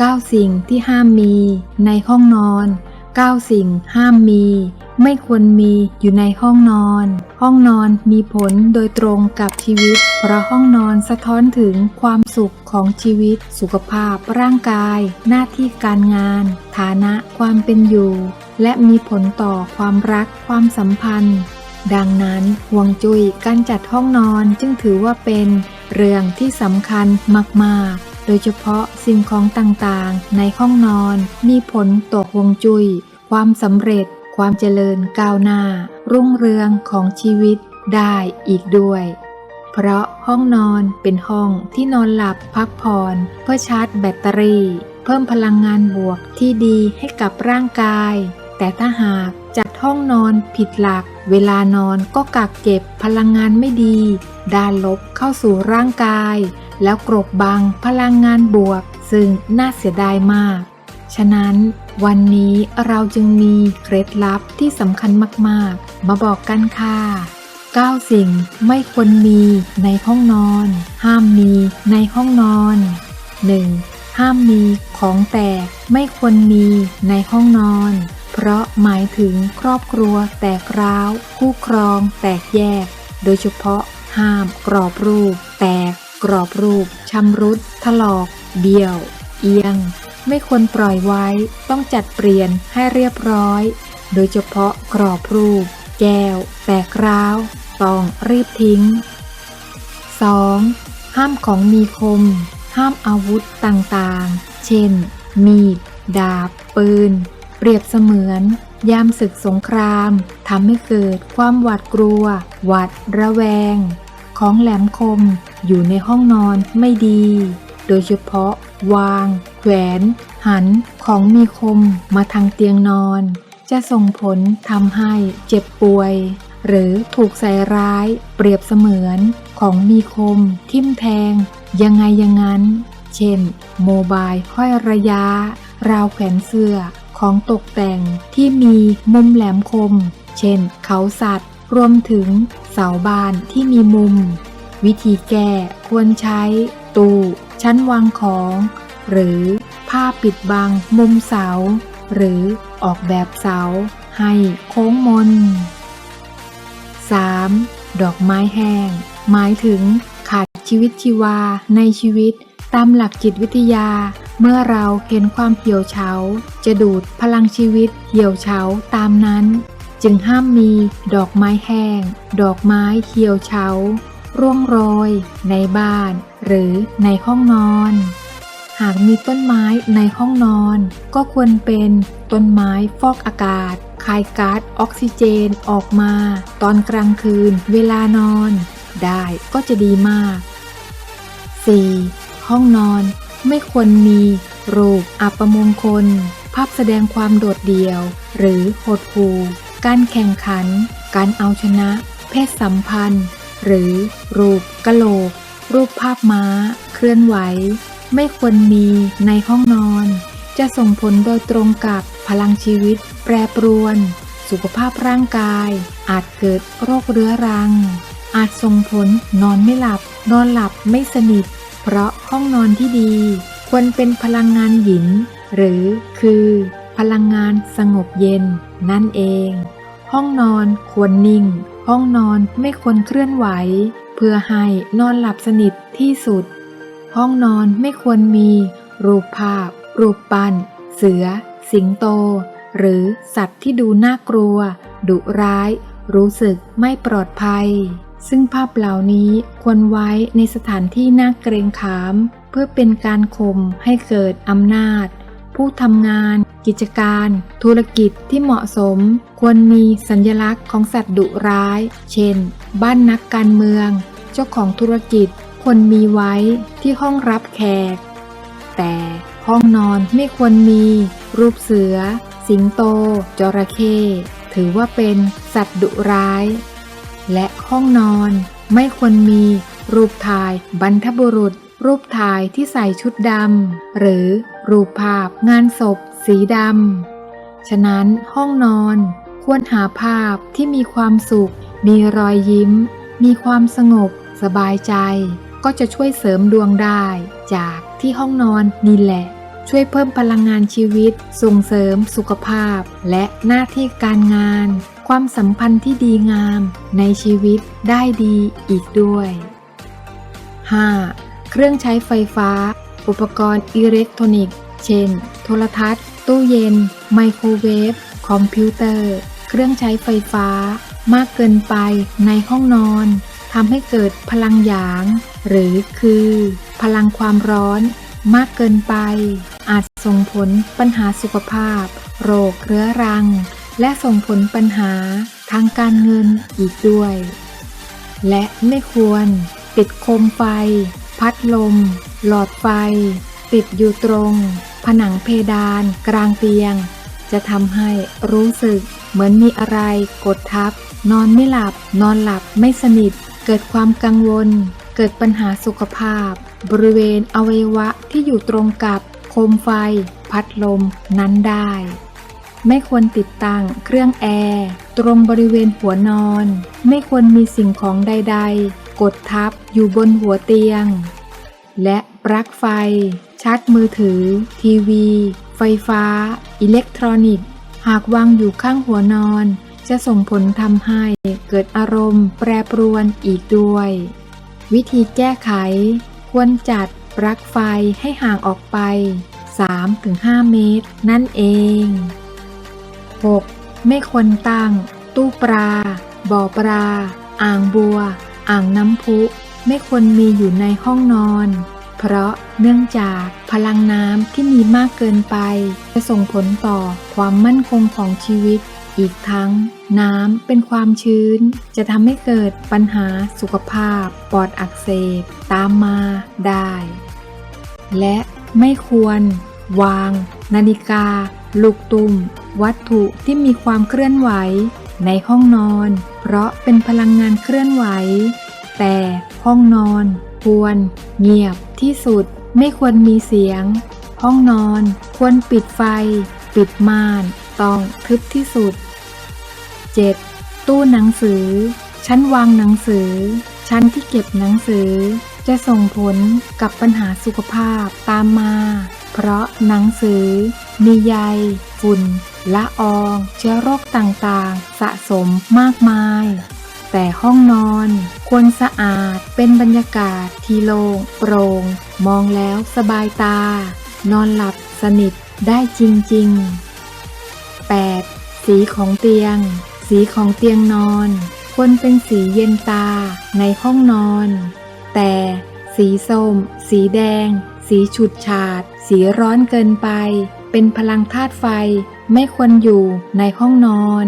9 สิ่งที่ห้ามมี ในห้องนอน 9 สิ่งห้ามมี ไม่ควรมีอยู่ในห้องนอน ห้องนอนมีผลโดยตรงกับชีวิต เพราะห้องนอนสะท้อนถึงความสุขของชีวิต สุขภาพร่างกาย หน้าที่การงาน ฐานะความเป็นอยู่ และมีผลต่อความรักความสัมพันธ์ ดังนั้นห่วงจุ้ยการจัดห้องนอนจึงถือว่าเป็นเรื่องที่สำคัญมาก ๆ ดยเฉพาะสิ่งของต่างๆ ในห้องนอน มีผลต่อห่วงจุ้ยความสำเร็จ ความเจริญก้าวหน้า รุ่งเรืองของชีวิตได้อีกด้วย เพราะห้องนอนเป็นห้องที่นอนหลับพักผ่อนเพื่อชาร์จแบตเตอรี่ เพิ่มพลังงานบวกที่ดีให้กับร่างกาย แต่ถ้าหากจัดห้องนอนผิดหลัก เวลานอนก็กักเก็บพลังงานไม่ดี ด้านลบเข้าสู่ร่างกาย แล้วกรบบังพลังงานบวก ซึ่งน่าเสียดายมาก ฉะนั้นวันนี้เราจึงมีเคล็ดลับที่สำคัญมากๆ มาบอกกันค่ะ 9 สิ่งไม่ควรมีในห้องนอน ห้ามมีในห้องนอน 1. ห้ามมีของแตกไม่ควรมีในห้องนอน เพราะหมายถึงครอบครัวแตกร้าว คู่ครองแตกแยก โดยเฉพาะห้ามกรอบรูป แตก กรอบรูปชำรุด ถลอก เบี้ยว เอียง ไม่ควรปล่อยไว้ ต้องจัดเปลี่ยนให้เรียบร้อย โดยเฉพาะกรอบรูป แก้ว แตกร้าว ต้องรีบทิ้ง 2. ห้ามของมีคม ห้ามอาวุธต่างๆ เช่น มีด ดาบ ปืน เปรียบเสมือน ยามศึกสงครามทำให้เกิดความหวาดกลัว หวาดระแวง ของแหลมคม อยู่ในห้องนอนไม่ดี โดยเฉพาะ วางแขวน หัน ของมีคมมาทางเตียงนอน จะส่งผลทำให้เจ็บป่วย หรือถูกใส่ร้าย เปรียบเสมือน ของมีคม ทิ่มแทง ยังไงย่างนั้น เช่น โมบายห้อยระยะ ราวแขวนเสื้อ ของตกแต่งที่มีมุมแหลมคม เช่น เขาสัตว์ รวมถึงเสาบานที่มีมุม วิธีแก้ควรใช้ ตู้ ชั้นวางของ หรือผ้าปิดบังมุมเสา หรือออกแบบเสา ให้โค้งมน 3. ดอกไม้แห้ง หมายถึงขาดชีวิตชีวาในชีวิตตามหลักจิตวิทยา เมื่อเราเห็นความเหี่ยวเฉา จะดูดพลังชีวิตเหี่ยวเฉาตามนั้น จึงห้ามมีดอกไม้แห้ง ดอกไม้เหี่ยวเฉา ร่วงโรย ในบ้าน หรือในห้องนอน หากมีต้นไม้ในห้องนอน ก็ควรเป็นต้นไม้ฟอกอากาศ คายก๊าซออกซิเจนออกมา ตอนกลางคืนเวลานอน ได้ก็จะดีมาก 4. ห้องนอนไม่ควรมีรูปอัปมงคล ภาพแสดงความโดดเดี่ยว หรือหดหู่การแข่งขัน การเอาชนะ เพศสัมพันธ์ หรือรูปกะโหลก รูปภาพม้า เคลื่อนไหว ไม่ควรมีในห้องนอน จะส่งผลโดยตรงกับพลังชีวิต แปรปรวน สุขภาพร่างกาย อาจเกิดโรคเรื้อรัง อาจส่งผลนอนไม่หลับ นอนหลับไม่สนิท เพราะห้องนอนที่ดี ควรเป็นพลังงานหยิน หรือคือ พลังงานสงบเย็นนั่นเอง ห้องนอนควรนิ่ง ห้องนอนไม่ควรเคลื่อนไหว เพื่อให้นอนหลับสนิทที่สุด ห้องนอนไม่ควรมี รูปภาพ รูปปั้น เสือ สิงโต หรือสัตว์ที่ดูน่ากลัว ดุร้าย รู้สึกไม่ปลอดภัย ซึ่งภาพเหล่านี้ควรไว้ในสถานที่น่าเกรงขาม เพื่อเป็นการข่มให้เกิดอำนาจ ผู้ทำงาน กิจการ ธุรกิจที่เหมาะสม ควรมีสัญลักษณ์ของสัตว์ดุร้าย เช่น บ้านนักการเมือง เจ้าของธุรกิจควรมีไว้ที่ห้องรับแขก แต่ห้องนอนไม่ควรมี รูปเสือ สิงโต จระเข้ถือว่าเป็นสัตว์ดุร้าย และห้องนอนไม่ควรมีรูปถ่ายบรรทบุรุษ รูปถ่ายที่ใส่ชุดดำ หรือ รูปภาพงานศพ สีดำ ฉะนั้นห้องนอน ควรหาภาพที่มีความสุข มีรอยยิ้ม มีความสงบ สบายใจ ก็จะช่วยเสริมดวงได้ จากที่ห้องนอนนี่แหละ ช่วยเพิ่มพลังงานชีวิต ส่งเสริมสุขภาพ และหน้าที่การงาน ความสัมพันธ์ที่ดีงาม ในชีวิตได้ดีอีกด้วย 5. เครื่องใช้ไฟฟ้า อุปกรณ์อิเล็กทรอนิกส์ เช่น โทรทัศน์ ตู้เย็น ไมโครเวฟ คอมพิวเตอร์ เครื่องใช้ไฟฟ้า มากเกินไปในห้องนอนทำให้เกิดพลังหยาง หรือคือ พลังความร้อน มากเกินไป อาจส่งผลปัญหาสุขภาพ โรคเรื้อรัง และส่งผลปัญหาทางการเงินอีกด้วย และไม่ควรติดโคมไฟ พัดลม หลอดไฟ ติดอยู่ตรง ผนังเพดาน กลางเตียง จะทำให้รู้สึก เหมือนมีอะไรกดทับ นอนไม่หลับ นอนหลับไม่สนิท เกิดความกังวล เกิดปัญหาสุขภาพ บริเวณอวัยวะที่อยู่ตรงกับโคมไฟ พัดลมนั้นได้ ไม่ควรติดตั้งเครื่องแอร์ ตรงบริเวณหัวนอน ไม่ควรมีสิ่งของใด ๆ กดทับอยู่บนหัวเตียง และปลั๊กไฟ ชาร์จมือถือ ทีวี ไฟฟ้า อิเล็กทรอนิกส์ หากวางอยู่ข้างหัวนอน จะส่งผลทำให้เกิดอารมณ์แปรปรวนอีกด้วย วิธีแก้ไข ควรจัดปลั๊กไฟให้ห่างออกไป 3-5 เมตร นั่นเอง 6. ไม่ควรตั้ง ตู้ปลา บ่อปลา อ่างบัว อ่างน้ำพุไม่ควรมีอยู่ในห้องนอน เพราะเนื่องจากพลังน้ำที่มีมากเกินไป จะส่งผลต่อความมั่นคงของชีวิต อีกทั้ง น้ำเป็นความชื้น จะทำให้เกิดปัญหาสุขภาพ ปอดอักเสบ ตามมาได้ และไม่ควร วาง นาฬิกา ลูกตุ่ม วัตถุที่มีความเคลื่อนไหว ในห้องนอน เพราะเป็นพลังงานเคลื่อนไหว แต่ห้องนอน ควร เงียบที่สุด ไม่ควรมีเสียง ห้องนอน ควรปิดไฟ ปิดม่าน ต้องทึบที่สุด 7. ตู้หนังสือ ชั้นวางหนังสือ ชั้นที่เก็บหนังสือ จะส่งผลกับปัญหาสุขภาพตามมา เพราะหนังสือ มีใย ฝุ่น ละออง เชื้อโรคต่างๆ สะสมมากมาย แต่ห้องนอน ควรสะอาดเป็นบรรยากาศที่โล่งโปร่งมองแล้วสบายตา นอนหลับสนิทได้จริงๆ 8. สีของเตียง สีของเตียงนอน ควรเป็นสีเย็นตาในห้องนอน แต่สีส้ม สีแดง สีฉุดฉาด สีร้อนเกินไป เป็นพลังธาตุไฟไม่ควรอยู่ในห้องนอน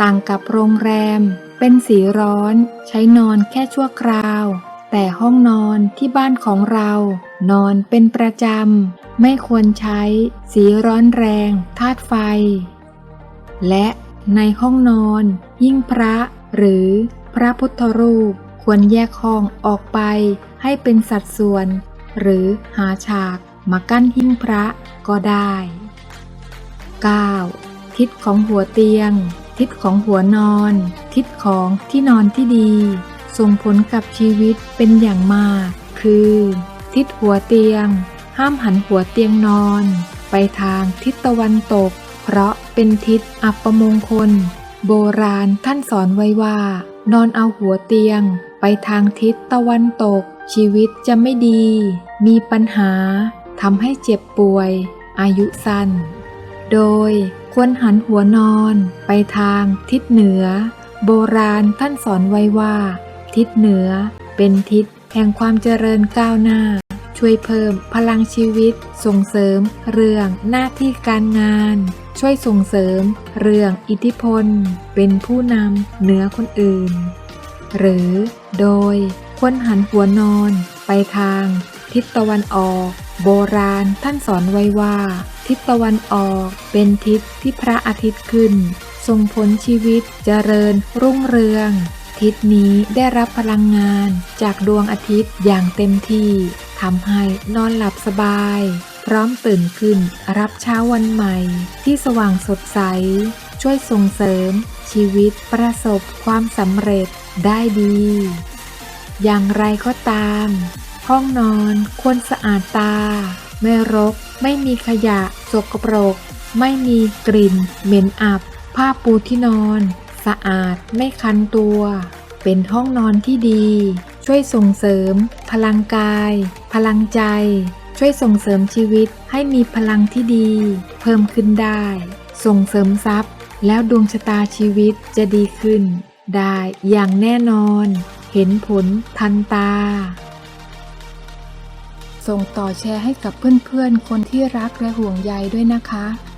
ต่างกับโรงแรม เป็นสีร้อนใช้นอนแค่ชั่วคราว แต่ห้องนอนที่บ้านของเรา นอนเป็นประจำ ไม่ควรใช้สีร้อนแรงธาตุไฟ และในห้องนอน ยิ่งพระหรือพระพุทธรูปควรแยกห้องออกไปให้เป็นสัดส่วน หรือหาฉากมากั้นหิ้งพระก็ได้ 9. ทิศของหัวเตียง ทิศของหัวนอน ทิศของที่นอนที่ดี ส่งผลกับชีวิตเป็นอย่างมาก คือ ทิศหัวเตียง ห้ามหันหัวเตียงนอน ไปทางทิศตะวันตก เพราะเป็นทิศอัปมงคล โบราณท่านสอนไว้ว่า นอนเอาหัวเตียง ไปทางทิศตะวันตก ชีวิตจะไม่ดี มีปัญหาทำให้เจ็บป่วย อายุสั้น โดยควรหันหัวนอนไปทางทิศเหนือ โบราณท่านสอนไว้ว่า ทิศเหนือ เป็นทิศแห่งความเจริญก้าวหน้า ช่วยเพิ่มพลังชีวิต ส่งเสริม เรื่องหน้าที่การงาน ช่วยส่งเสริม เรื่องอิทธิพล เป็นผู้นำเหนือคนอื่น หรือ โดยควรหันหัวนอน ไปทาง ทิศตะวันออก โบราณท่านสอนไว้ว่า ทิศตะวันออกเป็นทิศที่พระอาทิตย์ขึ้น ส่งผลชีวิตเจริญรุ่งเรือง ทิศนี้ได้รับพลังงานจากดวงอาทิตย์อย่างเต็มที่ทำให้นอนหลับสบาย พร้อมตื่นขึ้นรับเช้าวันใหม่ ที่สว่างสดใส ช่วยส่งเสริม ชีวิตประสบความสำเร็จได้ดี อย่างไรก็ตาม ห้องนอนควรสะอาดตา ไม่รก ไม่มีขยะสกปรก ไม่มีกลิ่นเหม็นอับ ผ้าปูที่นอน สะอาดไม่คันตัว เป็นห้องนอนที่ดี ช่วยส่งเสริม พลังกาย พลังใจ ช่วยส่งเสริมชีวิตให้มีพลังที่ดี เพิ่มขึ้นได้ ส่งเสริมทรัพย์ แล้วดวงชะตาชีวิตจะดีขึ้น ได้อย่างแน่นอน เห็นผลทันตา ส่งต่อแชร์ให้กับเพื่อนๆ คนที่รักและห่วงใยด้วยนะคะ